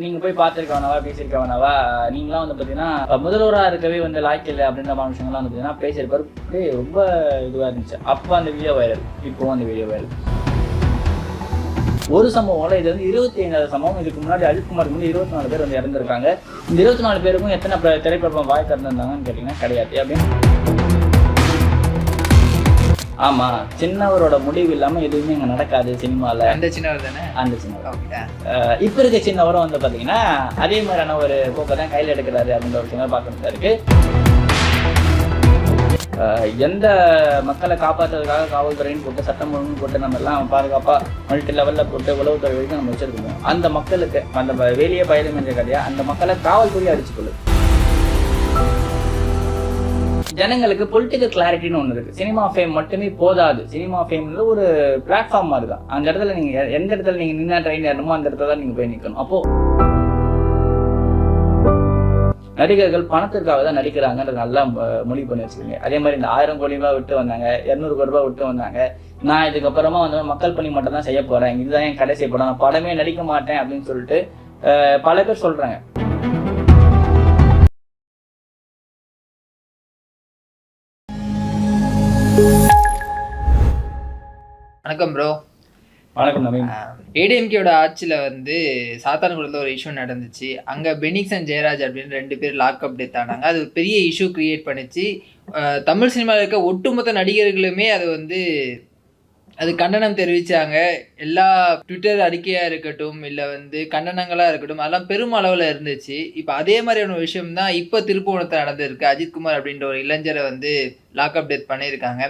நீங்க போய் பார்த்துருக்க வேணாவா பேசியிருக்க வேணாவா நீங்களாம் வந்து பாத்தீங்கன்னா முதல்வராக இருக்கவே வந்து லாய்க்கு இல்லை அப்படின்ற மாதிரி விஷயங்கள்லாம் வந்து பார்த்தீங்கன்னா பேசியிருப்பாரு. ரொம்ப இதுவாக இருந்துச்சு. அப்போ அந்த வீடியோ வைரல் இப்போ அந்த வீடியோ வைரல் ஒரு சம்பவம் இது வந்து இருபத்தி ஐந்தாவது சம்பவம். இதுக்கு முன்னாடி அஜித்குமார் வந்து இருபத்தி நாலு பேர் வந்து இறந்துருக்காங்க. இந்த இருபத்தி நாலு பேருக்கும் எத்தனை திரைப்படம் வாய் திறந்திருந்தாங்கன்னு கேட்டிங்கன்னா கிடையாது. அப்படின்னு ஆமா சின்னவரோட முடிவு இல்லாம எதுவுமே இங்க நடக்காது சினிமால. அந்த சின்னவர் தானே? அந்த சின்னவர். இப்ப இருக்க சின்னவரும் வந்து பாத்தீங்கன்னா அதே மாதிரியான ஒரு போக்கை தான் கையில எடுக்கிறாரு அப்படின்ற ஒரு விஷயம் பார்க்கணும் இருக்கு. எந்த மக்களை காப்பாற்றுறதுக்காக காவல்துறைன்னு போட்டு சட்டம் ஒழுங்கு போட்டு நம்ம எல்லாம் பாதுகாப்பா மல்டி லெவல்ல போட்டு உளவுத்துறை வரைக்கும் நம்ம வச்சிருக்கோம். அந்த மக்களுக்கு அந்த வ- வெளியே பயணம் என்ற கதையா அந்த மக்களை காவல்துறை அடிச்சு கொள்ளுது ஜனங்களுக்கு பொலிட்டிக்கல் கிளாரிட்டின்னு ஒன்று இருக்கு. சினிமா ஃபேம் மட்டுமே போதாது. சினிமா ஃபேம்ல ஒரு பிளாட்ஃபார்ம் மாதிரி தான் அந்த இடத்துல நீங்க எந்த இடத்துல நீங்க நின்னா ட்ரெயின் ஏறணுமோ அந்த இடத்துல தான் நீங்க போய் நிற்கணும் அப்போ நடிகர்கள் பணத்திற்காக தான் நடிக்கிறாங்கன்றது நல்லா முடிவு பண்ணி வச்சுக்கோங்க அதே மாதிரி இந்த ஆயிரம் கோடி ரூபாய் விட்டு வந்தாங்க இரநூறு கோடி ரூபாய் விட்டு வந்தாங்க நான் இதுக்கப்புறமா வந்து மக்கள் பணி மட்டும் தான் செய்ய போறேன். இதுதான் என் கடைசி படம். நான் படமே நடிக்க மாட்டேன் அப்படின்னு சொல்லிட்டு பல பேர் சொல்றாங்க. வணக்கம் ப்ரோ வணக்கம் ஏடிஎம்கேயோட ஆட்சியில் வந்து சாத்தான்குளத்தில் ஒரு இஷ்யூ நடந்துச்சு. அங்கே பெனிக்சன் ஜெயராஜ் அப்படின்னு ரெண்டு பேர் லாக்அப் டெத் ஆனாங்க. அது பெரிய இஷ்யூ கிரியேட் பண்ணிச்சு. தமிழ் சினிமாவில் இருக்க ஒட்டுமொத்த நடிகர்களுமே அது வந்து அது கண்டனம் தெரிவிச்சாங்க. எல்லா ட்விட்டர் அறிக்கையாக இருக்கட்டும் இல்லை வந்து கண்டனங்களாக இருக்கட்டும் அதெல்லாம் பெரும் அளவில் இருந்துச்சு. இப்போ அதே மாதிரியான விஷயம் தான் இப்போ திருப்புவனத்தில் நடந்திருக்கு. அஜித்குமார் அப்படின்ற ஒரு இளைஞரை வந்து லாக்அப் டெத் பண்ணியிருக்காங்க.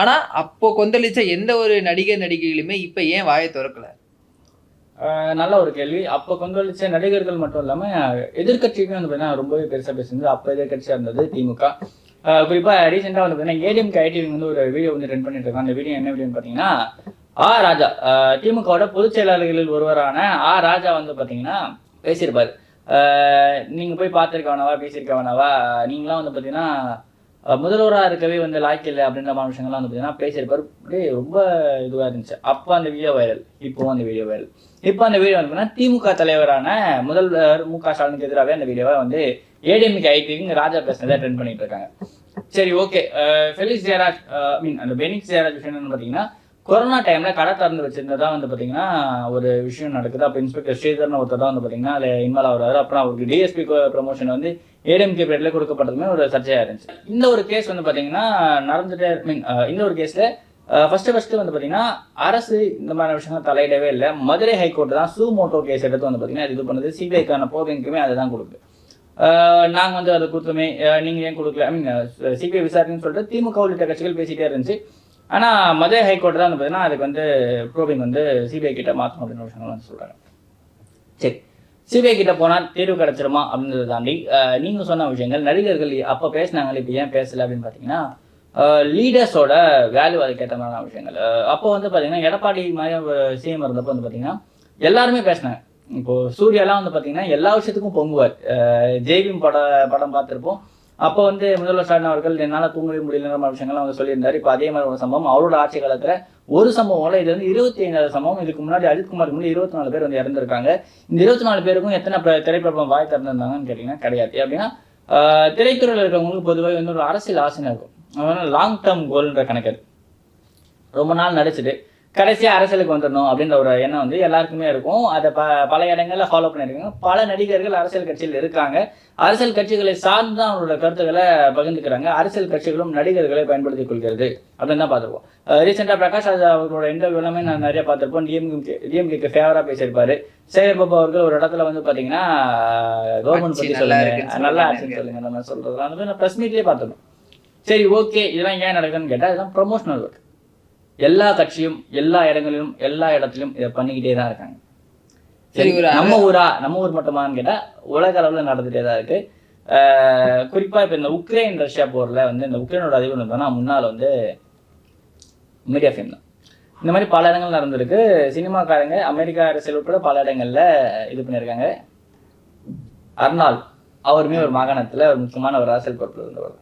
ஆனால் அப்போ கொந்தளிச்ச எந்த ஒரு நடிகர் நடிகைகளுமே இப்போ ஏன் வாயை திறக்கல? நல்ல ஒரு கேள்வி. அப்போ கொந்தளிச்ச நடிகர்கள் மட்டும் இல்லாமல் எதிர்க்கட்சிக்கும் வந்து பார்த்தீங்கன்னா ரொம்பவே பெருசாக பேசுனது. அப்போ எதிர்கட்சியாக இருந்தது திமுக. குறிப்பாக ரீசெண்டாக வந்து பார்த்தீங்கன்னா ஏடிஎம் ஐடிவி வந்து ஒரு வீடியோ வந்து ரன் பண்ணிட்டு இருக்காங்க. அந்த வீடியோ என்ன வீடியோன்னு பார்த்தீங்கன்னா ஆ ராஜா. திமுகவோட பொதுச் செயலாளர்களில் ஒருவரான ஆ ராஜா வந்து பார்த்தீங்கன்னா பேசியிருப்பார். நீங்கள் போய் பார்த்துருக்க வேணாவா பேசியிருக்க வேணாவா நீங்களாம் வந்து பார்த்தீங்கன்னா முதல்வராக இருக்கவே வந்து லாய்க்கு இல்லை அப்படின்ற மாதிரி விஷயங்கள்லாம் வந்து பார்த்தீங்கன்னா பேசியிருப்பார். அப்படியே ரொம்ப இதுவாக இருந்துச்சு. அப்போ அந்த வீடியோ வைரல் இப்போ அந்த வீடியோ வைரல் இப்போ அந்த வீடியோ வந்து பார்த்தீங்கன்னா திமுக தலைவரான முதல்வர் மு க ஸ்டாலினுக்கு எதிராகவே அந்த வீடியோவை வந்து ஏடிஎம்கே ஐடிக்கு ராஜா பேசுனதை ட்ரெண்ட் பண்ணிட்டு இருக்காங்க. சரி okay Felix Jayaraj I mean அந்த பெனிக்ஸ் ஜெயராஜ் விஷயம் என்னன்னு பார்த்தீங்கன்னா கொரோனா டைம்ல கடை திறந்து வச்சிருந்ததா வந்து பார்த்தீங்கன்னா ஒரு விஷயம் நடக்குது. அப்போ இன்ஸ்பெக்டர் ஸ்ரீதர்னு ஒருத்தர் தான் வந்து பார்த்தீங்கன்னா அதில் இன்வால்வ் ஆகுறாரு. அப்புறம் அவருக்கு டிஎஸ்பி ப்ரமோஷன் வந்து ஏடிஎம்கே பேர்ல கொடுக்கப்பட்டதுமே ஒரு சர்ச்சையா இருந்துச்சு. இந்த ஒரு கேஸ் வந்து பார்த்தீங்கன்னா நடந்துட்டே மீன் இந்த ஒரு கேஸ்ல ஃபர்ஸ்ட் ஃபர்ஸ்ட் வந்து பார்த்தீங்கன்னா அரசு இந்த மாதிரி விஷயங்கள் தலையிடவே இல்லை. மதுரை ஹைகோர்ட் தான் சூ மோட்டோ கேஸ் எடுத்து வந்து பார்த்தீங்கன்னா இது பண்ணுது. சிபிஐக்கான போகைக்குமே அதை தான் கொடுக்குது. நாங்கள் நாங்க வந்து அதை கொடுத்தோமே. அஹ் நீங்க ஏன் கொடுக்கல? ஐ மீன் சிபிஐ விசாரணைன்னு சொல்லிட்டு திமுக உள்ளிட்ட கட்சிகள் பேசிட்டே இருந்துச்சு. ஆனா மதுரை ஹைகோர்ட் தான் வந்து பார்த்தீங்கன்னா அதுக்கு வந்து ப்ரோபிங் வந்து சிபிஐ கிட்ட மாற்றணும் அப்படின்னு விஷயங்கள் வந்து சொல்றாங்க. சரி. சிபிஐ கிட்ட போனா தீர்வு கிடைச்சிருமா அப்படின்றத தாண்டி அஹ், நீங்க சொன்ன விஷயங்கள் நடிகர்கள் அப்ப பேசினாங்க இப்போ ஏன் பேசல அப்படின்னு பாத்தீங்கன்னா லீடர்ஸோட வேல்யூ அதுக்கேற்ற மாதிரியான விஷயங்கள். அப்போ வந்து பாத்தீங்கன்னா எடப்பாடி மாதிரி சிஎம் இருந்தப்போ வந்து பாத்தீங்கன்னா எல்லாருமே பேசினாங்க. இப்போ சூர்யாலாம் வந்து பாத்தீங்கன்னா எல்லா விஷயத்துக்கும் பொங்குவார். ஜெய்பீம் பட படம் பார்த்திருப்போம். அப்போ வந்து முதல்வர் ஸ்டாலின் அவர்கள் என்னால தூங்கவே முடியல மாதிரி விஷயங்கள்லாம் அவங்க சொல்லியிருந்தாரு. இப்போ அதே மாதிரி ஒரு சம்பவம். அவரோட ஆட்சி காலத்துல ஒரு சம்பவம் இது வந்து இருபத்தி ஐந்தாவது சம்பவம். இதுக்கு முன்னாடி அஜித்குமாருக்கு முன்னாடி இருபத்தி நாலு பேர் வந்து இறந்திருக்காங்க. இந்த இருபத்தி நாலு பேருக்கும் எத்தனை திரைப்படம் வாய் திறந்திருந்தாங்கன்னு கேட்டிங்கன்னா கிடையாது. அப்படின்னா திரைத்துறையில் இருக்கிறவங்களுக்கு பொதுவாக வந்து ஒரு அரசியல் ஆசையாக இருக்கும். லாங் டேர்ம் கோல்ன்ற கணக்கு ரொம்ப நாள் நடிச்சுட்டு கடைசியா அரசியலுக்கு வந்துடணும் அப்படின்ற ஒரு எண்ணம் வந்து எல்லாருக்குமே இருக்கும். அதை ப பல இடங்கள்ல ஃபாலோ பண்ணியிருக்காங்க. பல நடிகர்கள் அரசியல் கட்சியில் இருக்காங்க. அரசியல் கட்சிகளை சார்ந்து தான் அவங்களோட கருத்துக்களை பகிர்ந்துக்கிறாங்க. அரசியல் கட்சிகளும் நடிகர்களை பயன்படுத்திக் கொள்கிறது அப்படின்னு தான் பார்த்துருப்போம். ரீசெண்டாக பிரகாஷ் ராஜ் அவர்களோட இன்டர்வியூ எல்லாமே நான் நிறைய பார்த்திருப்போம். டிஎம்கே டிஎம்கேக்கு ஃபேவராக பேசியிருப்பாரு. சேகர் பாபு அவர்கள் ஒரு இடத்துல வந்து பார்த்தீங்கன்னா கவர்மெண்ட் பற்றி சொல்லுங்க. நல்லா. ஆட்சின்னு சொல்லுங்க. நம்ம சொல்றது அந்த மாதிரி நான் ப்ரெஸ் மீட்லேயே பார்த்துருந்தோம் சரி ஓகே இதெல்லாம் ஏன் நடக்குதுன்னு கேட்டால் இதெல்லாம் ப்ரொமோஷனல் ஒர்க் எல்லா கட்சியும் எல்லா இடங்களிலும் எல்லா இடத்துலையும் இதை பண்ணிக்கிட்டே தான் இருக்காங்க. சரி, நம்ம ஊரா நம்ம ஊர் மட்டுமான்னு கேட்டா உலக அளவுல நடந்துட்டே தான் இருக்கு. ஆஹ் குறிப்பா இப்ப இந்த உக்ரைன் ரஷ்யா போர்ல வந்து இந்த உக்ரைனோட அதிபர் இருந்தோம்னா முன்னால வந்து மீடியா ஃபேம் தான். இந்த மாதிரி பல இடங்கள் நடந்திருக்கு. சினிமாக்காரங்க அமெரிக்கா அரசியல் உட்பட பல இடங்கள்ல இது பண்ணியிருக்காங்க. அர்னால் அவருமே ஒரு மாகாணத்துல ஒரு முக்கியமான ஒரு அரசியல் பொறுப்பில் இருந்தவர்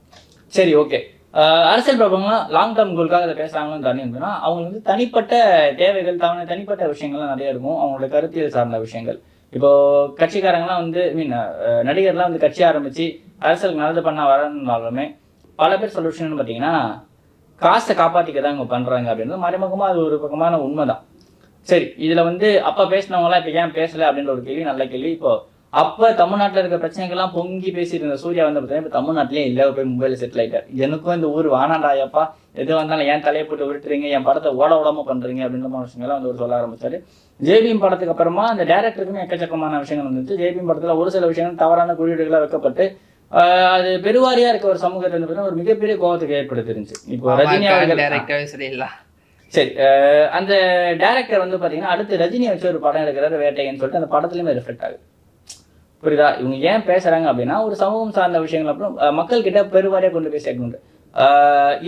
சரி ஓகே. அரசியல் பிரபலங்கள்லாம் லாங் டேர்ம் கோலுக்காக அதை பேசுறாங்கன்னு தனி இருந்ததுன்னா அவங்க வந்து தனிப்பட்ட தேவைகள் தவணை தனிப்பட்ட விஷயங்கள்லாம் நிறைய இருக்கும். அவங்களோட கருத்தியல் சார்ந்த விஷயங்கள். இப்போ கட்சிக்காரங்களாம் வந்து மீன் நடிகர்லாம் வந்து கட்சி ஆரம்பிச்சு அரசியலுக்கு நல்லது பண்ண வரனாலுமே பல பேர் சொல்யூஷன் பார்த்தீங்கன்னா காசை காப்பாற்றிக்க தான் இவங்க பண்றாங்க அப்படின்றது மறைமுகமா அது ஒரு பக்கமான உண்மைதான். சரி இதுல வந்து அப்ப பேசினவங்களாம் இப்ப ஏன் பேசல அப்படின்ற ஒரு கேள்வி நல்ல கேள்வி. இப்போ அப்ப தமிழ்நாட்டுல இருக்க பிரச்சனைகள்லாம் பொங்கி பேசிட்டு இருந்த சூர்யா வந்து பார்த்தீங்கன்னா இப்ப தமிழ்நாட்டிலே இல்ல போய் மும்பைல செட்டில் ஆயிட்டார். எனக்கும் இந்த ஊர் வானாண்டாயப்பா எது வந்தாலும் ஏன் தலையை போட்டு விட்டுறீங்க என் படத்தை ஓட விடாம பண்றீங்க அப்படின்ற மாதிரி விஷயங்கள்லாம் வந்து ஒரு சொல்ல ஆரம்பிச்சாரு. ஜேபிஎம் படத்துக்கு அப்புறமா அந்த டேரக்டருக்குமே எக்கச்சக்கமான விஷயங்கள் வந்துச்சு. ஜேபிஎம் படத்துல ஒரு சில விஷயங்கள் தவறான குறியீடுகளாக வைக்கப்பட்டு அது பெருவாரியா இருக்க ஒரு சமூகத்தை வந்து பார்த்தீங்கன்னா ஒரு மிகப்பெரிய கோபத்துக்கு ஏற்படுத்திருந்துச்சு. இப்போ ரஜினி அவர்கள் சொல்லிடலாம் சரி அந்த டேரக்டர் வந்து பாத்தீங்கன்னா அடுத்து ரஜினியை வச்சு ஒரு படம் எடுக்கிறாரு வேட்டைன்னு சொல்லிட்டு அந்த படத்துலயுமே ரிஃப்ளெக்ட் ஆகுது. புரியுதா? இவங்க ஏன் பேசுறாங்க அப்படின்னா ஒரு சமூகம் சார்ந்த விஷயங்கள் அப்புறம் மக்கள் கிட்ட பெருவாரியா கொண்டு போய் சேர்க்கணும்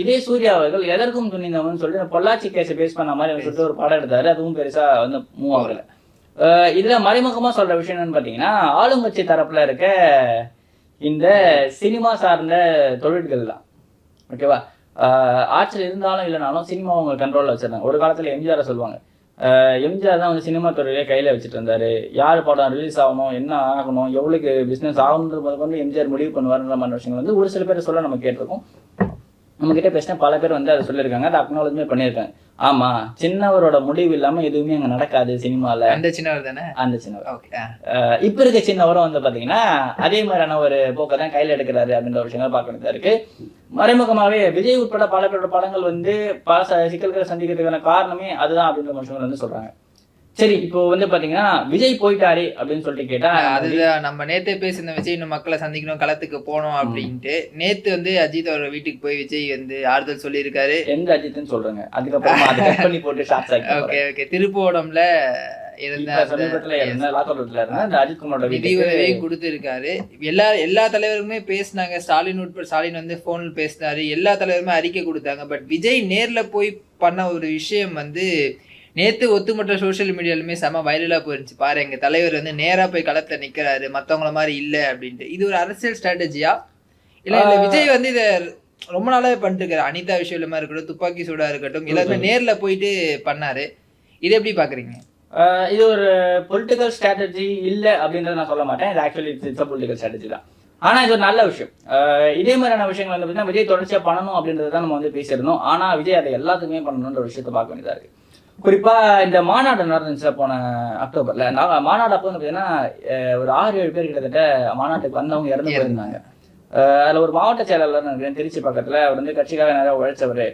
இதே சூர்யா அவர்கள் எதற்கும் துணிந்தவன் சொல்லிட்டு பொள்ளாச்சி கேஸை பேஸ் பண்ண மாதிரி சொல்லிட்டு ஒரு படம் எடுத்தாரு அதுவும் பெருசா வந்து மூவ் ஆகல. இதுல மறைமுகமா சொல்ற விஷயம் என்னன்னு பாத்தீங்கன்னா ஆளுங்கட்சி தரப்புல இருக்க இந்த சினிமா சார்ந்த தொழில்கள் தான். ஓகேவா? ஆட்சியில் இருந்தாலும் இல்லைனாலும் சினிமா அவங்க கண்ட்ரோலில் வச்சிருந்தாங்க. ஒரு காலத்தில் எம்ஜிஆரை சொல்லுவாங்க. எம்ஜிஆர் தான் வந்து சினிமா துறையிலே கையில் வச்சுட்டு இருந்தாரு. யார் படம் ரிலீஸ் ஆகணும் என்ன ஆகணும் எவ்வளோக்கு பிஸ்னஸ் ஆகணுன்றது முதல் கொண்டு எம்ஜிஆர் முடிவு பண்ணுவாருன்ற மாதிரி விஷயங்கள் வந்து ஒரு சில பேர் சொல்ல நம்ம கேட்டிருக்கோம். நம்ம கிட்ட பேசின பல பேர் வந்து அதை சொல்லியிருக்காங்க. அதை அக்னாலஜ்மே பண்ணியிருக்காங்க ஆமா சின்னவரோட முடிவு இல்லாம எதுவுமே அங்க நடக்காது சினிமால. அந்த சின்னவர் தானே? அந்த சின்னவர். இப்ப இருக்க சின்னவரும் வந்து பாத்தீங்கன்னா அதே மாதிரியான ஒரு போக்கை தான் கையில எடுக்கிறாரு அப்படின்ற ஒரு விஷயங்கள் பார்க்க வேண்டியதா இருக்கு. மறைமுகமாவே விஜய் உட்பட பல பேரோட படங்கள் வந்து பல சிக்கல்களை சந்திக்கிறதுக்கான காரணமே அதுதான் அப்படின்ற விஷயங்கள் வந்து சொல்றாங்க. சரி இப்போ வந்து பாத்தீங்கன்னா விஜய் போயிட்டாரு அப்படின்னு சொல்லிட்டு கேட்டா அதுதான். நம்ம நேத்தே பேசின விஜய் இன்னும் மக்களை சந்திக்கணும் களத்துக்கு போனோம் அப்படின்ட்டு. நேத்து வந்து அஜித் அவர் வீட்டுக்கு போய் விஜய் வந்து ஆறுதல் சொல்லியிருக்காரு. எந்த அஜித்னு சொல்றாங்க. அதுக்கப்புறமா அதை கட் பண்ணி போட்டு ஷார்ட்ஸ் ஆக்கி ஓகே ஓகே. திருப்போடம்ல கொடுத்திருக்காரு. எல்லா எல்லா தலைவருமே பேசினாங்க. ஸ்டாலின் உட்பட ஸ்டாலின் வந்து போன்ல பேசினாரு. எல்லா தலைவருமே அறிக்கை கொடுத்தாங்க. பட் விஜய் நேர்ல போய் பண்ண ஒரு விஷயம் வந்து நேத்து ஒத்துமொட்ட சோஷியல் மீடியாலுமே செம வைரலா போயிருந்துச்சு. பாரு எங்க தலைவர் வந்து நேரா போய் களத்துல நிக்கிறாரு மத்தவங்கள மாதிரி இல்ல அப்படின்ட்டு. இது ஒரு அரசியல் ஸ்ட்ராட்டஜியா இல்ல இல்ல விஜய் வந்து இத ரொம்ப நாளாவே பண்ணிட்டு இருக்காரு. அனிதா விஷயமா இருக்கட்டும் துப்பாக்கி சூடா இருக்கட்டும் எல்லாருமே நேர்ல போயிட்டு பண்ணாரு. இது எப்படி பாக்குறீங்க? ஆஹ் இது ஒரு பொலிட்டிக்கல் ஸ்ட்ராட்டஜி இல்ல அப்படின்றத நான் சொல்ல மாட்டேன். இது ஆக்சுவலி இட்ஸ் பொலிட்டிக்கல் ஸ்ட்ராட்டஜி தான். ஆனா இது ஒரு நல்ல விஷயம். இதே மாதிரியான விஷயங்கள் வந்து பார்த்தீங்கன்னா விஜய் தொடர்ச்சியா பண்ணணும் அப்படின்றத நம்ம வந்து பேசியிருந்தோம். ஆனா விஜய் அதை எல்லாத்துக்குமே பண்ணணுன்ற விஷயத்தை பார்க்க வேண்டியதா இருக்கு. குறிப்பா இந்த மாநாடு நடந்துச்சு போன அக்டோபர்ல. நான் மாநாடு அப்போ பார்த்தீங்கன்னா ஒரு ஆறு ஏழு பேர் கிட்டத்தட்ட மாநாட்டுக்கு வந்தவங்க இறந்து போயிருந்தாங்க. அதில் அதுல ஒரு மாவட்ட செயலாளர் நினைக்கிறேன் திருச்சி பக்கத்துல. அவர் வந்து கட்சிக்காக நிறைய உழைச்சவர்.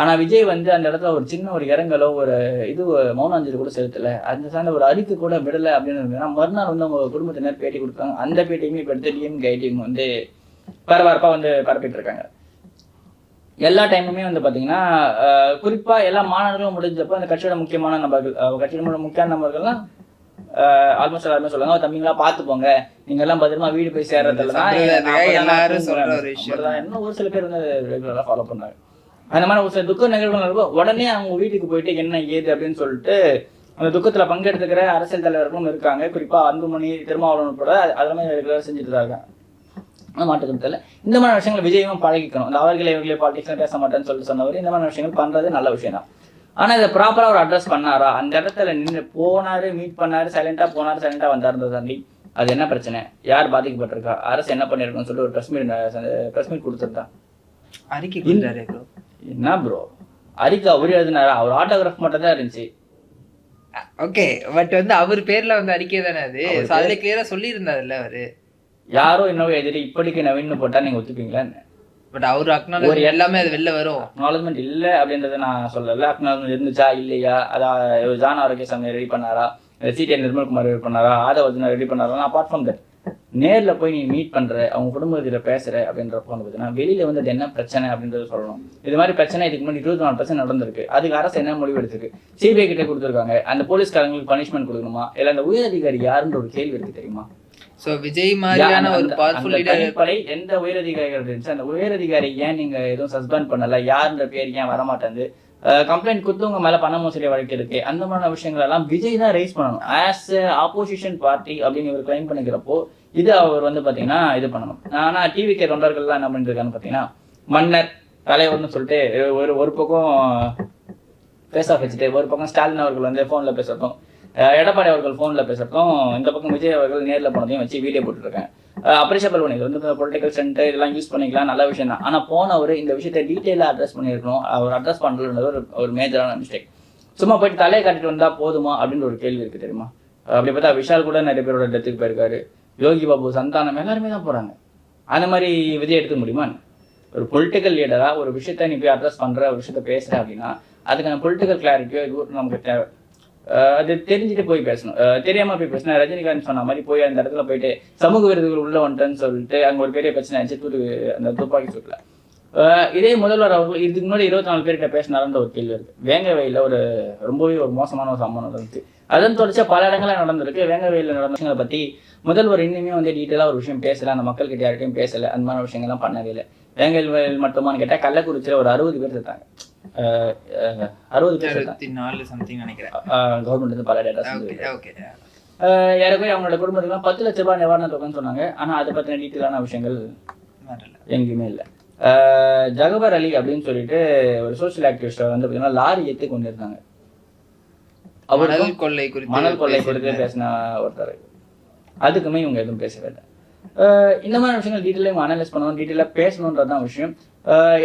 ஆனா விஜய் வந்து அந்த இடத்துல ஒரு சின்ன ஒரு இறங்கலோ ஒரு இது மௌனாஞ்சலி கூட செலுத்தல. அந்த சார்ந்த ஒரு அறிக்கை கூட விடல அப்படின்னு மறுநாள் வந்து அவங்க குடும்பத்தினர் பேட்டி கொடுத்தாங்க. அந்த பேட்டியுமே இப்போ எடுத்து டிஎம் கைடியும் வந்து பரபரப்பா வந்து பரப்பிட்டு இருக்காங்க. எல்லா டைமுமே வந்து பாத்தீங்கன்னா ஆஹ் குறிப்பா எல்லா மாநாடுகளும் முடிஞ்சப்போ அந்த கட்சியோட முக்கியமான நபர்கள் கட்சியோட முக்கியமான நபர்கள்லாம் ஆல்மோஸ்ட் எல்லாருமே சொல்லுவாங்க தம்பிங்களா பார்த்து போங்க நீங்க எல்லாம் பத்திரமா வீடு போய் சேர்றதுல தான் சொல்ற ஒரு சில பேர் வந்து ரெகுலரா ஃபாலோ பண்றாங்க. அந்த மாதிரி ஒரு சில துக்க நிகழ்வுகள் உடனே அவங்க வீட்டுக்கு போயிட்டு என்ன ஏது அப்படின்னு சொல்லிட்டு அந்த துக்கத்துல பங்கெடுத்துக்கிற அரசியல் தலைவர்களும் இருக்காங்க. குறிப்பா அன்புமணி திருமாவளவன் உட்பட அதெல்லாமே ரெகுலரா செஞ்சுட்டு தான் இருக்காங்க. ஆனா மாட்டுக்கு தெரியல இந்த மாதிரி விஷயங்கள் விஜயமும் பழகிக்கணும். இந்த அவர்களே இவர்களே பாலிடிக்ஸ் பேச மாட்டேன்னு சொல்லிட்டு சொன்னவர் இந்த மாதிரி விஷயங்கள் பண்றது நல்ல விஷயம் தான் ஆனா இதை ப்ராப்பரா ஒரு அட்ரஸ் பண்ணாரா? அந்த இடத்துல நின்று போனாரு மீட் பண்ணாரு சைலண்டா போனாரு சைலண்டா வந்தாருன்றத தாண்டி அது என்ன பிரச்சனை? யார் பாதிக்கப்பட்டிருக்கா? அரசு என்ன பண்ணிருக்குன்னு சொல்லிட்டு ஒரு ப்ரெஸ் மீட் ப்ரெஸ் மீட் கொடுத்துருந்தா. அறிக்கை. என்ன ப்ரோ அரிக்கா அவர் எழுதினாரா? அவர் ஆட்டோகிராஃப் மட்டும் தான் இருந்துச்சு ஓகே பட் வந்து அவர் பேர்ல வந்து அறிக்கை தானே அது? அதுல கிளியரா சொல்லி இருந்தாருல்ல அவரு. யாரோ இன்னும் எழுதிட்டு இப்படிக்கு நவீன் போட்டா நீங்க ஒத்துப்பீங்களா பட் அவர் அக்னாலஜ் எல்லாமே அது வெளில வரும். அக்னாலஜ்மெண்ட் இல்ல அப்படின்றத நான் சொல்லல. அக்னாலஜ்மெண்ட் இருந்துச்சா? இல்லையா? அதான் ஜான் ஆரோக்கியசாமி ரெடி பண்ணாரா? சிடிஎன் நிர்மல்குமார் ரெடி பண்ணாரா? ஆதவர்ஜுனா ரெடி பண்ணாரா? அப்பார்ட் ஃப்ரம் தட் நேர்ல போய் நீ மீட் பண்ற அவங்க குடும்பத்துல பேசுற அப்படின்றப்ப வந்து பார்த்தீங்கன்னா வெளியில வந்து அது என்ன பிரச்சனை அப்படின்றத சொல்லணும். இது மாதிரி பிரச்சனை இதுக்கு முன்னாடி இருபத்தி நாலு பிரச்சனை நடந்திருக்கு. அதுக்கு அரசு என்ன முடிவு எடுத்திருக்கு? சிபிஐ கிட்ட கொடுத்துருக்காங்க. அந்த போலீஸ்காரங்களுக்கு பனிஷ்மெண்ட் கொடுக்கணுமா? இல்ல அந்த உயர் அதிகாரி யாருன்ற ஒரு கேள்வி இருக்கு தெரியுமா? சோ விஜய் மாதிரியான ஒரு பவர்ஃபுல் தனிப்படை எந்த உயரதிகாரிகள் இருந்துச்சு? அந்த உயரதிகாரி ஏன் நீங்க எதுவும் சஸ்பெண்ட் பண்ணல? யாருன்ற பேர் ஏன் வரமாட்டேங்குது? கம்ப்ளைண்ட் கொடுத்து உங்க மேல பண மோசடி வழக்கு இருக்கு. அந்த மாதிரியான விஷயங்கள் எல்லாம் விஜய் தான் ரைஸ் பண்ணணும். ஆஸ் ஆப்போசிஷன் பார்ட்டி அப்படின்னு இவர் கிளைம் பண்ணிக்கிறப்போ இது அவர் வந்து பாத்தீங்கன்னா இது பண்ணணும். ஆனா டிவி கே தொண்டர்கள்லாம் என்ன பண்ணிருக்கான்னு பாத்தீங்கன்னா மன்னர் தலைவர்னு சொல்லிட்டு ஒரு ஒரு பக்கம் பேச வச்சுட்டு ஒரு பக்கம் ஸ்டாலின் அவர்கள் வந்து ஃபோனில் பேசுறதும் அஹ் எடப்பாடி அவர்கள் ஃபோனில் பேசுறதும் இந்த பக்கம் விஜய் அவர்கள் நேரில் போனதையும் வச்சு வீடியோ போட்டுருக்கேன் அப்ரிஷியபிள் பண்ணி இது வந்து பொலிட்டிக்கல் சென்டர் இதெல்லாம் யூஸ் பண்ணிக்கலாம் நல்ல விஷயம் தான். ஆனால் போனவர் இந்த விஷயத்தை டீட்டெயிலாக அட்ரஸ் பண்ணியிருக்கணும். அவர் அட்ரஸ் பண்ணுறது ஒரு ஒரு மேஜரான மிஸ்டேக் சும்மா போயிட்டு தலையை காட்டிட்டு வந்தால் போதுமா அப்படின்ற ஒரு கேள்வி இருக்குது தெரியுமா? அப்படி பார்த்தா விஷால் கூட நிறைய பேரோட டெத்துக்கு போயிருக்காரு. யோகி பாபு சந்தானம் எல்லாருமே தான் போகிறாங்க அந்த மாதிரி விஜய் எடுத்துக்க முடியுமா? ஒரு பொலிட்டிக்கல் லீடராக ஒரு விஷயத்த நீ போய் அட்ரஸ் பண்ணுற ஒரு விஷயத்த பேசுகிற அப்படின்னா அதுக்கான பொலிட்டிக்கல் கிளாரிட்டியோ இது நமக்கு தேவை. அது தெரிஞ்சுட்டு போய் பேசணும். தெரியாம போய் பேசணும் ரஜினிகாந்த் சொன்ன மாதிரி போய் அந்த இடத்துல போயிட்டு சமூக விருதுகள் உள்ள வந்துட்டேன்னு சொல்லிட்டு அங்க ஒரு பெரிய பிரச்சனை ஆச்சு தூத்து அந்த துப்பாக்கி சூட்டில். இதே முதல்வர் அவர்கள் இதுக்கு முன்னாடி இருபத்தி நாலு பேர்கிட்ட பேசினாருன்ற ஒரு கேள்வி இருக்கு வேங்கவையில் ஒரு ரொம்பவே ஒரு மோசமான ஒரு சம்பவம் நடந்துச்சு. அதன் தொடர்ச்சியா பல இடங்கள்ல நடந்திருக்கு. வேங்கவையில் நடந்த விஷயங்களை பத்தி முதல்வர் இன்னுமே வந்து டீட்டெயிலாக ஒரு விஷயம் பேசல. அந்த மக்கள்கிட்ட யார்கிட்டயும் பேசல. அந்த மாதிரி விஷயங்கள்லாம் பண்ணவே இல்லை. வேங்கவையில் மட்டுமான்னு கேட்டா கள்ளக்குறிச்சியில் ஒரு அறுபது பேர் இருக்காங்க அறுபது நாலு சம்திங் நினைக்கிறேன். கவர்மெண்ட் வந்து பல டேட்டா ஓகே ஏறக்குறைய அவங்களோட குடும்பத்துக்குலாம் பத்து லட்ச ரூபாய் நிவாரண தொகைன்னு சொன்னாங்க. ஆனா அதை பத்தின டீட்டெயிலான விஷயங்கள் எங்கேயுமே இல்லை. ஜகபர் அலி அப்படின்னு சொல்லிட்டு ஒரு சோஷியல் ஆக்டிவிஸ்ட் வந்து பார்த்தீங்கன்னா லாரி ஏற்றி கொண்டு இருந்தாங்க மணல் கொள்ளை குறித்து மணல் கொள்ளை குறித்து. பேசின ஒருத்தர். அதுக்குமே இவங்க எதுவும் பேசவே இல்லை. இந்த மாதிரி விஷயங்கள் டீட்டெயிலாக இவங்க அனலைஸ் பண்ணணும் டீட்டெயிலாக பேசணுன்றது தான் விஷயம்.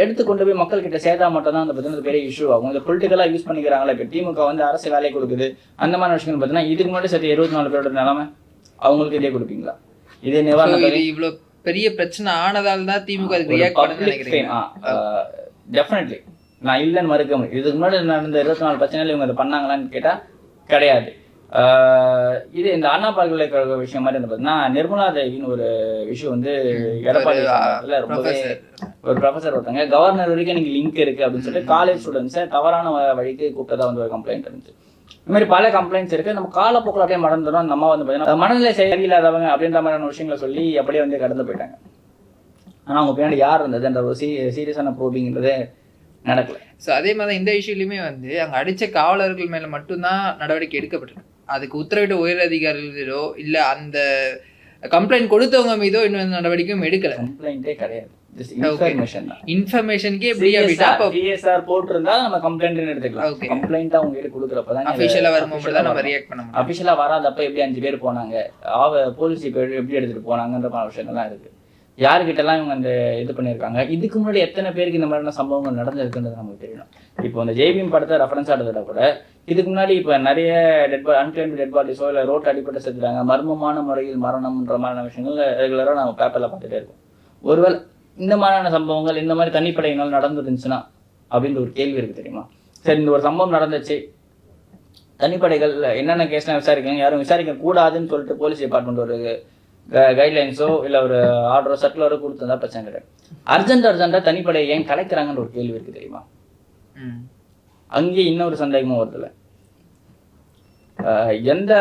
எடுத்து கொண்டு போய் மக்கள் கிட்ட சேர்த்தா மட்டும் தான் அந்த பார்த்தீங்கன்னா பெரிய இஷ்யூ ஆகும். இந்த பொலிட்டிக்கலாக யூஸ் பண்ணிக்கிறாங்களா இப்போ திமுக வந்து அரசு வேலை கொடுக்குது. அந்த மாதிரி விஷயங்கள் பார்த்தீங்கன்னா இதுக்கு முன்னாடி சரி இருபத்தி நாலு பேரோட நிலைமை அவங்களுக்கு இதே கொடுப்பீங்களா? இதே So, நிவாரண இது இவ்வளவு பெரிய பிரச்சனை ஆனதால தான் திமுக அதுக்கு ரியாக்ட் டெஃபினெட்லி நான் இல்லைன்னு மறுக்க முடியும் இதுக்கு முன்னாடி நடந்த இருபத்தி நாலு பிரச்சனையில இவங்க அதை பண்ணாங்களான்னு கேட்டா கிடையாது. ஆஹ் இது இந்த அண்ணா பல்கலைக்கழக விஷயம் மாதிரி வந்து பார்த்தீங்கன்னா நிர்மலா தேவின்னு ஒரு விஷயம் வந்து எடப்பாடி ரொம்பவே. ஒரு ப்ரொஃபசர் ஒருத்தங்க கவர்னர் வரைக்கும் எனக்கு லிங்க் இருக்கு அப்படின்னு சொல்லிட்டு காலேஜ் ஸ்டூடெண்ட்ஸை தவறான வழிக்கு கூப்பிட்டதா வந்து ஒரு கம்ப்ளைண்ட் இருந்துச்சு. இந்த மாதிரி பல கம்ப்ளைண்ட்ஸ் இருக்கு. நம்ம காலப்போக்கில் அப்படியே மறந்துடும் அந்த அம்மா வந்து பார்த்தீங்கன்னா மனநிலை சரியில்லாதவங்க அப்படின்ற மாதிரியான விஷயங்களை சொல்லி அப்படியே வந்து கடந்து போயிட்டாங்க. ஆனா அவங்க பின்னாடி யார் இருந்ததுன்ற ஒரு சீ சீரியஸான ப்ரோபிங்கிறது நடக்கல. ஸோ அதே மாதிரி இந்த இஷ்யூலையுமே வந்து அங்க அடிச்ச காவலர்கள் மேல மட்டும்தான் நடவடிக்கை எடுக்கப்பட்டிருக்கு. அதுக்கு உத்தரவிட்ட உயர் அதிகாரிகளோ இல்ல அந்த கம்ப்ளைண்ட் கொடுத்தவங்க மீதோ இன்னும் நடவடிக்கையும் எடுக்கல. கம்ப்ளைண்டே கிடையாது. இன்ஃபர்மேஷனுக்கே போட்டிருந்தா நம்ம கம்ப்ளைண்ட் எடுத்துக்கலாம். கம்ப்ளைண்ட் அவங்க கிட்ட கொடுக்குறப்ப தான் அஃபிஷியலா வரும்போது தான் நம்ம ரியாக்ட் பண்ண முடியும். அபிஷியலா வராதப்ப எப்படி அஞ்சு பேர் போனாங்க? ஆவ போலீஸ் இப்போ எப்படி எடுத்துட்டு போனாங்கன்ற மாதிரி விஷயங்கள்லாம் இருக்கு. யாருக்கிட்டலாம் இவங்க அந்த இது பண்ணியிருக்காங்க? இதுக்கு முன்னாடி எத்தனை பேருக்கு இந்த மாதிரியான சம்பவங்கள் நடந்திருக்குன்றது நமக்கு தெரியணும். இப்போ இந்த ஜெய்பீம் படத்தை ரெஃபரன்ஸ் எடுத்துட்டா கூட இதுக்கு முன்னாடி இப்போ நிறைய டெட் அன்கிளைம் டெட் பாடிஸோ இல்லை ரோட் அடிப்பட்டு செத்துட்டாங்க மர்மமான முறையில் மரணம்ன்ற மாதிரியான விஷயங்கள் ரெகுலராக நம்ம பேப்பரில் பார்த்துட்டே இருக்கோம். ஒருவேளை இந்த மாதிரியான சம்பவங்கள் இந்த மாதிரி தனிப்படையினால் நடந்துருந்துச்சுன்னா அப்படின்ற ஒரு கேள்வி இருக்கு தெரியுமா? சரி இந்த ஒரு சம்பவம் நடந்துச்சு. தனிப்படைகள் என்னென்ன கேஸ்லாம் விசாரிக்கணும் யாரும் விசாரிக்க கூடாதுன்னு சொல்லிட்டு போலீஸ் டிபார்ட்மெண்ட் ஒரு கைட்லைன்ஸோ இல்லை ஒரு ஆர்டரோ சர்க்குலரோ கொடுத்ததா பிரச்சனை கிடையாது. அர்ஜென்ட் அர்ஜென்ட்டாக தனிப்படை ஏன் கலைக்கிறாங்கன்ற ஒரு கேள்வி இருக்கு தெரியுமா? ம். அங்கே இன்னொரு சந்தேகமும் வருதுல ஆஹ் எந்த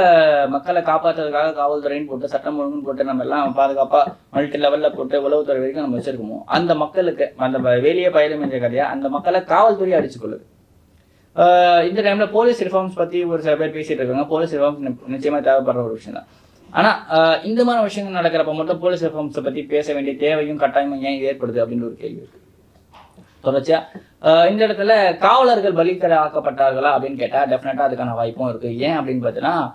மக்களை காப்பாற்றுறதுக்காக காவல்துறைன்னு போட்டு சட்டம் ஒழுங்குன்னு போட்டு நம்ம எல்லாம் பாதுகாப்பா மல்டி லெவல்ல போட்டு உளவுத்துறை வரைக்கும் நம்ம வச்சிருக்கோமோ அந்த மக்களுக்கு அந்த வேலையை வெளியே என்ற கதையா அந்த மக்களை காவல்துறை அடிச்சு கொள்ளுது ஆஹ் இந்த டைம்ல போலீஸ் ரிஃபார்ம்ஸ் பத்தி ஒரு சில பேர் பேசிட்டு இருக்காங்க. போலீஸ் ரிஃபார்ம்ஸ் நிச்சயமா தேவைப்படுற ஒரு விஷயம் தான். ஆனா இந்த மாதிரி விஷயங்கள் நடக்கிறப்ப மட்டும் போலீஸ் ரிஃபார்ம்ஸை பத்தி பேச வேண்டிய தேவையும் கட்டாயமும் ஏன் ஏற்படுது அப்படின்னு ஒரு கேள்வி இருக்கு. தொடர்ச்சியா. இந்த இடத்துல காவலர்கள் பலிக்கடை ஆக்கப்பட்டார்களா அப்படின்னு கேட்டா டெஃபினட்டா அதுக்கான வாய்ப்பும் இருக்கு. ஏன் அப்படின்னு பார்த்தீங்கன்னா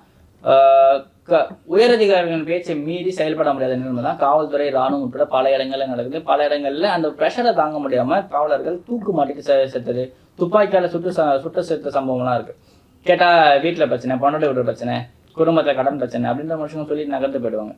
க- உயரதிகாரிகளின் பேச்சை மீறி செயல்பட முடியாத நிலைமை தான் காவல்துறை ராணுவம் உட்பட பல இடங்கள்ல நடக்குது. பல இடங்கள்ல அந்த ப்ரெஷரை தாங்க முடியாம காவலர்கள் தூக்கு மாட்டிட்டு செ- செத்தது. துப்பாக்கியால சுட்டு சுட்டு செத்த சம்பவம்லாம் இருக்கு. கேட்டா வீட்டுல பிரச்சனை பொண்ணோட விடுற பிரச்சனை குடும்பத்துல கடன் பிரச்சனை அப்படின்ற மனுஷங்க சொல்லி நகர்ந்து போயிடுவாங்க.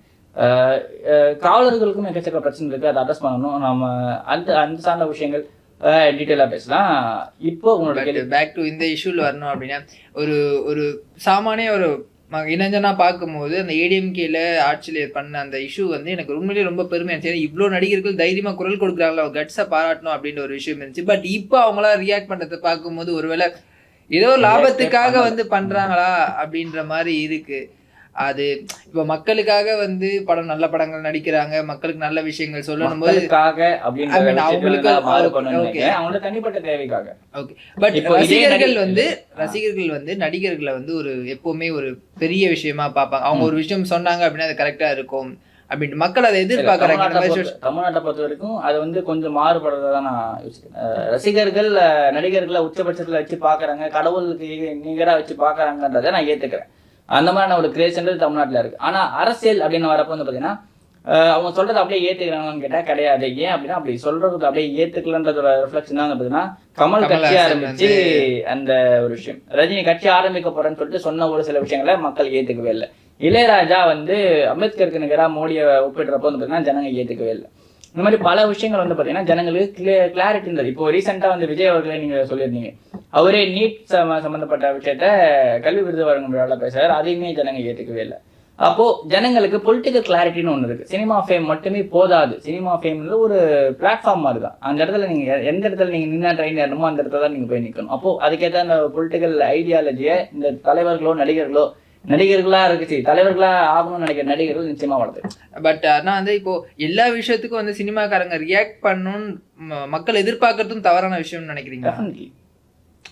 காவலர்களுக்கும் எக்கச்சக்க பிரச்சனை இருக்கு. அதை அட்ரஸ் பண்ணணும். நம்ம அந்த அந்த சார்ந்த விஷயங்கள் டீட்டெயிலாக பேசலாம். இப்போ உங்களோட பேக் டு இந்த இஷ்யூல வரணும் அப்படின்னா ஒரு ஒரு சாமானிய ஒரு ம- இளைஞனா பார்க்கும்போது அந்த ஏடிஎம்கேல ஆட்சியில் பண்ண அந்த இஷ்யூ வந்து எனக்கு உண்மையிலேயே ரொம்ப பெருமையா இருந்துச்சு. இவ்வளோ நடிகர்கள் தைரியமா குரல் கொடுக்குறாங்களா கட்ஸை பாராட்டணும் அப்படின்ற ஒரு விஷயம் இருந்துச்சு. பட் இப்போ அவங்களா ரியாக்ட் பண்றதை பார்க்கும்போது ஒருவேளை ஏதோ லாபத்துக்காக வந்து பண்றாங்களா அப்படின்ற மாதிரி இருக்கு. அது இப்போ மக்களுக்காக வந்து படம் நல்ல படங்கள் நடிக்கிறாங்க மக்களுக்கு நல்ல விஷயங்கள் சொல்லணும் போது அவங்களுக்கு தனிப்பட்ட தேவைக்காக. ஓகே பட் ரசிகர்கள் வந்து. ரசிகர்கள் வந்து நடிகர்களை வந்து ஒரு எப்பவுமே ஒரு பெரிய விஷயமா பார்ப்பாங்க. அவங்க ஒரு விஷயம் சொன்னாங்க அப்படின்னா அது கரெக்டா இருக்கும் அப்படின்ட்டு மக்கள் அதை எதிர்பார்க்கறாங்க. தமிழ்நாட்டை பொறுத்த- வரைக்கும் அது வந்து கொஞ்சம் மாறுபடுறதா தான் நான் ரசிகர்கள் நடிகர்களை உச்சபட்சத்துல வச்சு பாக்குறாங்க கடவுளுக்கு நிகரா வச்சு பாக்குறாங்கன்றதை நான் ஏத்துக்கிறேன். அந்த மாதிரியான ஒரு கிரேஸ்ன்றது தமிழ்நாட்டுல இருக்கு. ஆனா அரசியல் அப்படின்னு வரப்போ வந்து பாத்தீங்கன்னா ஆஹ் அவங்க சொல்றதை அப்படியே ஏத்துக்கிறாங்கன்னு கேட்டா கிடையாது. ஏன் அப்படின்னா அப்படி சொல்றது அப்படியே ஏத்துக்கலன்றதோட ரிஃப்ளெக்ஷன் தான் பாத்தீங்கன்னா கமல் கட்சி ஆரம்பிச்சு அந்த ஒரு விஷயம். ரஜினி கட்சி ஆரம்பிக்க போறேன்னு சொல்லிட்டு சொன்ன ஒரு சில விஷயங்களை மக்கள் ஏத்துக்கவே இல்லை. இளையராஜா வந்து அம்பேத்கருக்கு நிகரா மோடியை ஒப்பிடுறப்போ வந்து பாத்தீங்கன்னா ஜனங்க ஏத்துக்கவே இல்லை. இந்த மாதிரி பல விஷயங்கள் வந்து பாத்தீங்கன்னா ஜனங்களுக்கு கிளியர் கிளாரிட்டி இருந்தது. இப்போ ரீசெண்டா வந்து விஜய் அவர்களே நீங்க சொல்லியிருந்தீங்க. அவரே நீட் சம்பந்தப்பட்ட விஷயத்த கல்வி விருது வழங்கும் விழாவில் பேசுறாரு. அதையுமே ஜனங்க ஏத்துக்கவே இல்லை. அப்போ ஜனங்களுக்கு பொலிட்டிக்கல் கிளாரிட்டின்னு ஒன்று இருக்கு. சினிமா ஃபேம் மட்டுமே போதாது. சினிமா ஃபேம்ல ஒரு பிளாட்ஃபார்ம் மாதிரி தான் அந்த இடத்துல நீங்க எந்த இடத்துல நீங்க நின்னா ட்ரெயின் ஏறணுமோ அந்த இடத்துல தான் நீங்க போய் நிக்கணும். அப்போ அதுக்கேற்ற அந்த பொலிட்டிக்கல் ஐடியாலஜியை இந்த தலைவர்களோ நடிகர்களோ நடிகர்களா இருக்கு தலைவர்களா ஆகணும்னு நினைக்கிற நடிகர்கள் நிச்சயமா வளர்த்து பட் ஆனா வந்து இப்போ எல்லா விஷயத்துக்கும் வந்து சினிமாக்காரங்க ரியாக்ட் பண்ணணும்னு மக்கள் எதிர்பார்க்கறதும் தவறான விஷயம்னு நினைக்கிறீங்களா? Definitely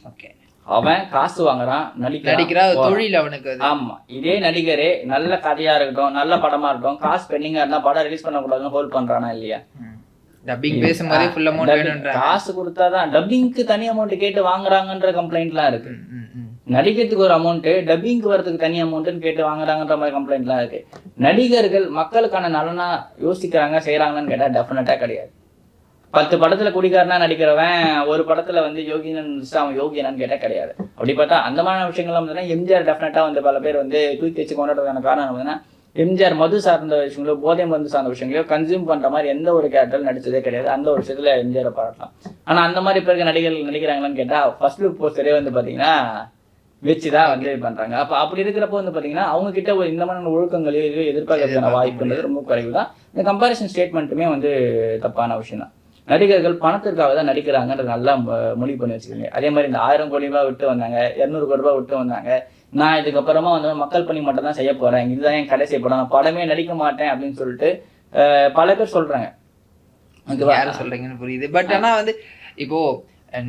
okay. அவன் காசு வாங்குறான் நடிக்கிறான். தொழில் அவனுக்கு ஆமா. இதே நடிகரே நல்ல கதையா இருக்கட்டும் நல்ல படமா இருக்கட்டும் காசு பெண்டிங்கா இருந்தா படம் ரிலீஸ் பண்ணக்கூடாதுன்னு ஹோல்ட் பண்றானா இல்லையா? டப்பிங் பேசும்போதே ஃபுல் அமௌண்ட் வேணும்ன்ற காசு கொடுத்தாதான் டப்பிங்க்கு தனி அமௌண்ட் கேட்டு வாங்குறாங்கன்ற கம்ப்ளைண்ட்லாம் இருக்கு. நடிக்கிறதுக்கு ஒரு அமௌண்ட் டப்பிங்க்கு வரதுக்கு தனி அமௌண்ட்னு கேட்டு வாங்குறாங்கன்ற மாதிரி கம்ப்ளைண்ட்லாம் இருக்கு. நடிகர்கள் மக்களுக்கான நலனா யோசிக்கிறாங்க செய்யறாங்கன்னு கேட்டா டெஃபினட்டா கிடையாது. பத்து படத்துல குடிக்காரனா நடிக்கிறவன் ஒரு படத்துல வந்து யோகினன் அவன் யோகியனான்னு கேட்டா கிடையாது. அப்படி பார்த்தா அந்த மாதிரியான விஷயங்கள்லாம் வந்து எம்ஜிஆர் டெஃபினட்டா வந்து பல பேர் வந்து தூக்கி வச்சு கொண்டாடுறதுக்கான காரணம் வந்து எம்ஜிஆர் மது சார்ந்த விஷயங்களோ போதை மருந்து சார்ந்த விஷயங்களோ கன்சியூம் பண்ற மாதிரி எந்த ஒரு கேரக்டர் நடிச்சதே கிடையாது. அந்த ஒரு விஷயத்துல எம்ஜிஆரை பாராட்டலாம். ஆனா அந்த மாதிரி இருக்க நடிகர்கள் நடிக்கிறாங்களான்னு கேட்டா ஃபர்ஸ்ட் லுக் போஸ்டரே வந்து பாத்தீங்கன்னா வச்சுதான் வந்து பண்றாங்க. அப்ப அப்படி இருக்கிறப்போ வந்து பாத்தீங்கன்னா அவங்க கிட்ட ஒரு இந்த மாதிரியான ஒழுக்கங்களையோ எதிர்பார்க்கறதுக்கான வாய்ப்புன்றது ரொம்ப குறைவு தான். இந்த கம்பாரிசன் ஸ்டேட்மெண்ட்டுமே வந்து தப்பான விஷயம் தான் நடிகர்கள் பணத்திற்காக தான் நடிக்கிறாங்கன்றது நல்லா முடிவு பண்ணி வச்சுக்கோங்க. அதே மாதிரி இந்த ஆயிரம் கோடி ரூபாய் விட்டு வந்தாங்க இருநூறு கோடி ரூபாய் விட்டு வந்தாங்க நான் இதுக்கப்புறமா வந்து மக்கள் பணி மட்டும் தான் செய்ய போறேன் இதுதான் என் கடைசி படம் நான் படமே நடிக்க மாட்டேன் அப்படின்னு சொல்லிட்டு பல பேர் சொல்றாங்க. சொல்றீங்கன்னு புரியுது. பட் ஆனா வந்து இப்போ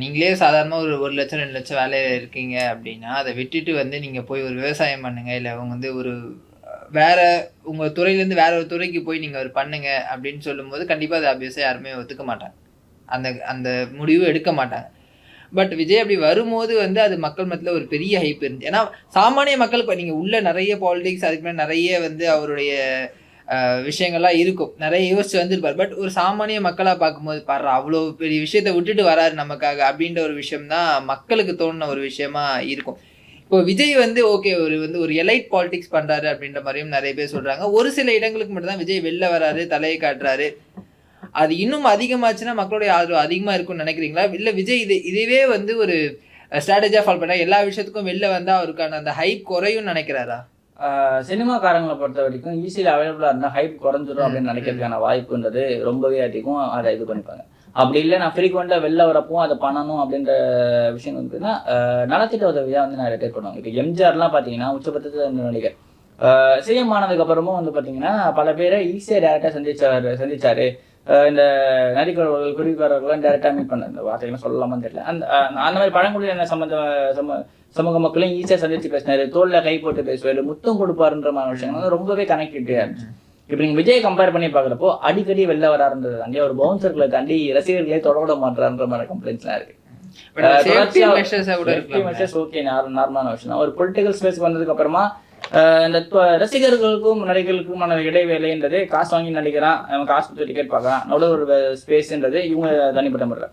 நீங்களே சாதாரணமா ஒரு ஒரு லட்சம் ரெண்டு லட்சம் வேலையில இருக்கீங்க அப்படின்னா அதை விட்டுட்டு வந்து நீங்க போய் ஒரு விவசாயம் பண்ணுங்க இல்ல அவங்க வந்து ஒரு வேற உங்க துறையிலேருந்து வேற ஒரு துறைக்கு போய் நீங்க ஒரு பண்ணுங்க அப்படின்னு சொல்லும்போது கண்டிப்பா அது அபியஸா யாருமே ஒத்துக்க மாட்டாங்க. அந்த அந்த முடிவு எடுக்க மாட்டாங்க. பட் விஜய் அப்படி வரும்போது வந்து அது மக்கள் மத்தியில் ஒரு பெரிய ஹைப் இருந்துச்சு. ஏன்னா சாமானிய மக்கள் இப்போ நீங்கள் உள்ள நிறைய பாலிடிக்ஸ் அதுக்கு மேலே நிறைய வந்து அவருடைய விஷயங்கள்லாம் இருக்கும். நிறைய யோசிச்சு வந்திருப்பார். பட் ஒரு சாமானிய மக்களாக பார்க்கும்போது பாரு அவ்வளோ பெரிய விஷயத்த விட்டுட்டு வராரு நமக்காக அப்படின்ற ஒரு விஷயம் தான் மக்களுக்கு தோணுன ஒரு விஷயமா இருக்கும். இப்போ விஜய் வந்து ஓகே ஒரு வந்து ஒரு எலைட் பாலிடிக்ஸ் பண்றாரு அப்படின்ற மாதிரியும் நிறைய பேர் சொல்றாங்க. ஒரு சில இடங்களுக்கு மட்டும் தான் விஜய் வெளில வராரு தலையை காட்டுறாரு. அது இன்னும் அதிகமாச்சுன்னா மக்களுடைய ஆதரவு அதிகமா இருக்கும்னு நினைக்கிறீங்களா? இல்ல விஜய் இது இதுவே வந்து ஒரு ஸ்ட்ராட்டஜியா ஃபாலோ பண்ணா எல்லா விஷயத்துக்கும் வெளில வந்தா அவருக்கான அந்த ஹைப் குறையும் நினைக்கிறாரா? சினிமாக்காரங்களை பொறுத்த வரைக்கும் ஈஸியில் அவைலபிளாக இருந்தால் ஹைப் குறைஞ்சிரும் அப்படின்னு நினைக்கிறதுக்கான வாய்ப்புன்றது ரொம்பவே அதிகம். அதை இது பண்ணிப்பாங்க. அப்படி இல்லை நான் ஃப்ரீக்வெண்ட்டாக வெளில வரப்போ அதை பண்ணணும் அப்படின்ற விஷயம் வந்துன்னா நலத்திட்ட உதவியாக வந்து நிறைய பேர் பண்ணுவாங்க இப்போ எம்ஜிஆர்லாம் பார்த்தீங்கன்னா உச்சபட்சத்தில் இருந்த நடிகர் சிஎம் ஆனதுக்கு அப்புறமும் வந்து பார்த்தீங்கன்னா பல பேரை ஈஸியாக டேரெக்டாக சந்திச்சார் சந்திச்சாரு. ஆஹ் இந்த நடிகர்கள் குருவிக்காரர்கள்லாம் டேரெக்டாக மீட் பண்ண இந்த வார்த்தைகள் சொல்லலாமான்னு தெரியல. அந்த அந்த மாதிரி பழங்குடியின சம்மந்த சம சமூக மக்களையும் ஈஸியாக சந்திச்சு பேசினாரு. தோல்ல கை போட்டு பேசுவார். முத்தம் கொடுப்பாருன்ற மாதிரி விஷயங்கள் வந்து ரொம்பவே கனெக்டிவிட்டியாக இருந்துச்சு. இப்போ நீங்க விஜய் கம்பேர் பண்ணி பார்க்குறப்போ அடிக்கடி வெளில வராருன்றது தாண்டி ஒரு பவுன்சர்களை தாண்டி ரசிகர்களே தொடவிட மாட்டாருன்ற மாதிரி கம்ப்ளைண்ட்ஸ்லாம் இருக்கு. நார்மலான விஷயம் ஒரு பொலிட்டிக்கல் ஸ்பேஸ் வந்ததுக்கு அப்புறமா இந்த ரசிகர்களுக்கும் நடிகர்களுக்குமான இடைவேளைன்றது காசு வாங்கி நடிக்கிறான் அவன் காசு கொடுத்து டிக்கெட் பார்க்கறான் அவ்வளோ ஒரு ஸ்பேஸ்ன்றது இவங்க தனிப்பட்ட முறையில்.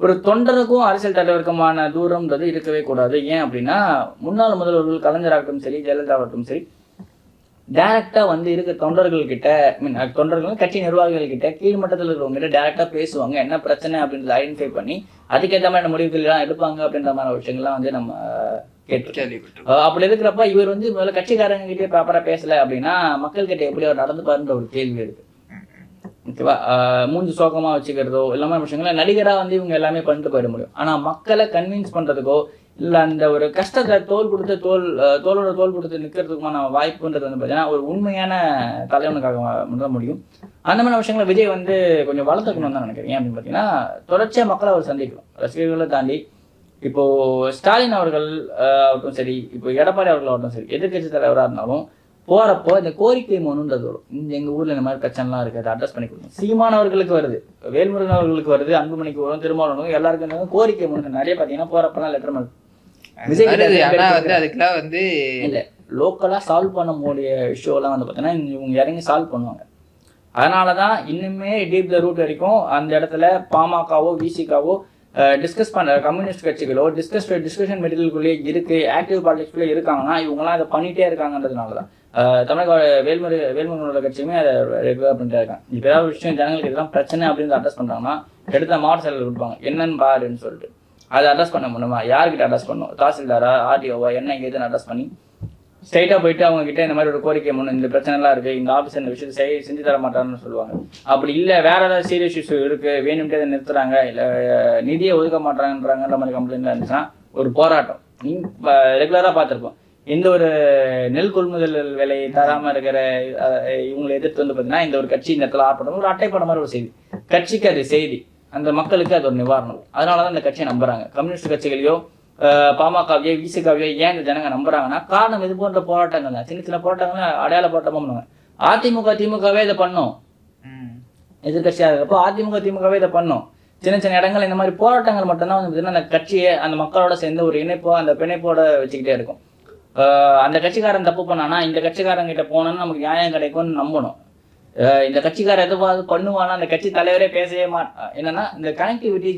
ஒரு தொண்டருக்கும் அரசியல் தலைவருக்குமான தூரம்ன்றது இருக்கவே கூடாது. ஏன் அப்படின்னா முன்னாள் முதல்வர்கள் கலைஞராகட்டும் சரி ஜெயலலிதா ஆகட்டும் சரி டைரக்டா வந்து இருக்க தொண்டர்கள் கிட்ட I mean, அஹ் தொண்டர்கள் கட்சி நிர்வாகிகள் கிட்ட கீழ்மட்டத்தில் இருக்கிறவங்க கிட்ட டைரக்டா பேசுவாங்க. என்ன பிரச்சனை அப்படின்றத ஐடென்டிஃபை பண்ணி அதுக்கேற்ற மாதிரி முடிவுகள் எல்லாம் எடுப்பாங்க அப்படின்ற மாதிரி விஷயங்கள்லாம் வந்து நம்ம கேட்டு அப்படி இருக்கிறப்ப இவர் வந்து முதல்ல கட்சிக்காரங்க கிட்டே ப்ராப்பரா பேசல அப்படின்னா மக்கள் கிட்ட எப்படி அவர் நடந்துப்பாருன்ற ஒரு கேள்வி இருக்கு. ஓகேவா? மூஞ்சி சோகமா வச்சுக்கிறதோ எல்லாமே விஷயங்கள நடிகரா வந்து இவங்க எல்லாமே பண்ணிட்டு போயிட முடியும். ஆனா மக்களை கன்வின்ஸ் பண்றதுக்கோ இல்ல அந்த ஒரு கஷ்டத்தை தோல் கொடுத்து தோல் தோலோட தோல் கொடுத்து நிக்கிறதுக்குமான வாய்ப்புன்றது வந்து பாத்தீங்கன்னா ஒரு உண்மையான தலைவனுக்காக மட்டும் முடியும். அந்த மாதிரி விஷயங்களை விஜய் வந்து கொஞ்சம் வளர்த்துக்கணும்னு தான் நினைக்கிறேன். ஏன் அப்படின்னு பார்த்தீங்கன்னா தொடர்ச்சியா மக்களை அவர் சந்திக்கணும். ரசிகர்களை தாண்டி இப்போ ஸ்டாலின் அவர்கள் ஆஹ் ஆகட்டும் சரி இப்போ எடப்பாடி அவர்கள் ஆகட்டும் சரி எதிர்க்கட்சி தலைவரா இருந்தாலும் போறப்போ இந்த கோரிக்கை மனுன்றது வரும். இந்த எங்க ஊர்ல இந்த மாதிரி பிரச்சனைலாம் இருக்குது அதை அட்ரஸ் பண்ணி கொடுக்கணும் சீமானவர்களுக்கு வருது வேல்முருகன் அவர்களுக்கு வருது அன்புமணிக்கு வரும் திருமாவளவனுக்கு எல்லாருக்கும் கோரிக்கை மனு நிறைய பாத்தீங்கன்னா போகிறப்பெல்லாம் லெட்டர் மாதிரி விஜய் ஆனா வந்து. அதுக்கெல்லாம் வந்து இல்ல லோக்கலாக சால்வ் பண்ண முடிய இஷ்யூலாம் வந்து பார்த்தீங்கன்னா இவங்க இறங்கி சால்வ் பண்ணுவாங்க. அதனால தான் இன்னுமே டீப் த ரூட் வரைக்கும் அந்த இடத்துல பாமகவோ விசிகாவோ டிஸ்கஸ் பண்ண கம்யூனிஸ்ட் கட்சிகளோ டிஸ்கஸ் டிஸ்கஷன் மெட்டீரியல்குள்ளேயே இருக்கு ஆக்டிவ் பாலிடிக்ஸ்குள்ளே இருக்காங்கன்னா இவங்கலாம் அதை பண்ணிட்டே இருக்காங்கன்றதுனால தான் தமிழக வேல்முறை வேல்முருகனோட கட்சியுமே அதை ரெகுலர் பண்ணிட்டே இருக்காங்க. இப்போ ஏதாவது ஒரு விஷயம் ஜனங்களுக்கு இதெல்லாம் பிரச்சனை அப்படின்னு அட்ரஸ் பண்ணுறாங்கன்னா எடுத்த மாவட்ட செயலர் கொடுப்பாங்க. என்னன்னு பாருன்னு சொல்லிட்டு. அதை அட்ரஸ் பண்ண முடியுமா? யார்கிட்ட அட்ரஸ் பண்ணணும்? தாசில்தாரா ஆர்டிஓவா என்ன ஏதுன்னு அட்ரஸ் பண்ணி ஸ்ட்ரைட்டாக போயிட்டு அவங்க கிட்ட இந்த மாதிரி ஒரு கோரிக்கை முன்னு இந்த பிரச்சனைலாம் இருக்குது இந்த ஆஃபீஸ் இந்த விஷயத்தை செய் செஞ்சு தர மாட்டாங்கன்னு சொல்லுவாங்க. அப்படி இல்லை வேற ஏதாவது சீரியஸ் இஷ்யூ இருக்குது வேணும்ட்டே அதை நிறுத்துறாங்க இல்லை நிதியை ஒதுக்க மாட்டாங்கன்றாங்கன்ற மாதிரி கம்ப்ளைண்ட் இருந்துச்சுன்னா ஒரு போராட்டம். ரெகுலராக பார்த்துருப்போம். எந்த ஒரு நெல் கொள்முதல் விலையை தராமல் இருக்கிற இவங்களை எதிர்த்து வந்து பார்த்தீங்கன்னா இந்த ஒரு கட்சி இந்த இடத்துல ஆர்ப்பாட்டம் ஒரு அட்டைப்படம் மாதிரி ஒரு செய்தி. கட்சிக்கு அது செய்தி. அந்த மக்களுக்கு அது ஒரு நிவாரணம். அதனால தான் இந்த கட்சியை நம்புறாங்க. கம்யூனிஸ்ட் கட்சிகளையோ பாமகவையோ விசிகாவையோ ஏன் இந்த ஜனங்க நம்புறாங்கன்னா காரணம் இது போன்ற போராட்டங்கள் தான். சின்ன சின்ன போராட்டங்கள் அடையாள போராட்டமா பண்ணுவாங்க அதிமுக திமுகவே இதை பண்ணும். எதிர்கட்சியாக இருக்கப்போ அதிமுக திமுகவே இதை பண்ணும். சின்ன சின்ன இடங்கள் இந்த மாதிரி போராட்டங்கள் மட்டும்தான் வந்து பார்த்தீங்கன்னா அந்த கட்சியை அந்த மக்களோட சேர்ந்து ஒரு இணைப்போ அந்த பிணைப்போட வச்சுக்கிட்டே இருக்கும். அந்த கட்சிக்காரன் தப்பு பண்ணானா இந்த கட்சிக்காரன் கிட்ட போனோம்னா நமக்கு நியாயம் கிடைக்கும்னு நம்பணும். இந்த கட்சிக்காரன் எதுவாது பண்ணுவானா? அந்த கட்சி தலைவரே பேசவே மாட்டான் என்னன்னா இந்த கனெக்டிவிட்டி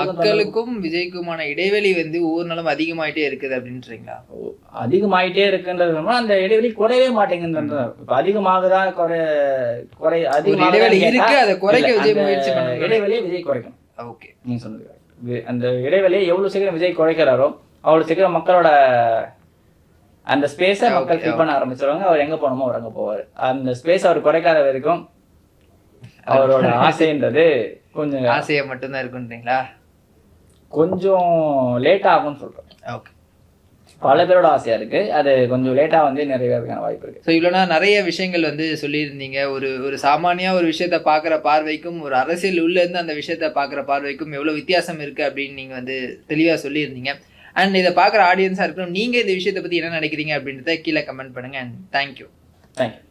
மக்களுக்கும் விஜய்க்குமான இடைவெளி வந்து ஒவ்வொரு நாளும் அதிகமாயிட்டே இருக்குது அப்படின்றீங்களா? அதிகமாயிட்டே இருக்குன்றது அந்த இடைவெளி குறையவே மாட்டேங்குதுன்றது இப்ப அதிகமாகுதா குறை குறை அதிகமாகுதான்னு இடைவெளி இருக்கு? அதை குறைக்க விஜய் முயற்சி பண்ணுங்க இடைவெளியை விஜய் குறைக்கணும் ஓகே. நீங்க சொன்னது. வி- அந்த இடைவெளியை எவ்வளவு சீக்கிரம் விஜய் குறைக்கிறாரோ அவ்வளவு சீக்கிரம் மக்களோட அந்த ஸ்பேஸை மக்கள் ஃபில் பண்ண ஆரம்பிச்சிருவாங்க. அவர் எங்க போகணுமோ அவர் அங்க போவார். அந்த ஸ்பேஸ் அவர் குறைக்காத வரைக்கும் அவரோட ஆசைன்றது கொஞ்சம் ஆசையா மட்டும்தான் இருக்குன்றீங்களா? கொஞ்சம் லேட் ஆகும்னு சொல்றேன் ஓகே பல பேரோட ஆசையா இருக்கு. அது கொஞ்சம் லேட்டா வந்து நிறைவேறதுக்கான வாய்ப்பு இருக்கு. ஸோ இவ்வளோனா நிறைய விஷயங்கள் வந்து சொல்லியிருந்தீங்க. ஒரு ஒரு சாமானியா ஒரு விஷயத்த பார்க்குற பார்வைக்கும் ஒரு அரசியல் உள்ள இருந்து அந்த விஷயத்த பார்க்குற பார்வைக்கும் எவ்வளோ வித்தியாசம் இருக்கு அப்படின்னு நீங்க வந்து தெளிவாக சொல்லியிருந்தீங்க. அண்ட் இதை பார்க்குற ஆடியன்ஸாக இருக்கணும் நீங்க இந்த விஷயத்தை பத்தி என்ன நினைக்கிறீங்க அப்படின்றத கீழே கமெண்ட் பண்ணுங்க. And thank you thank you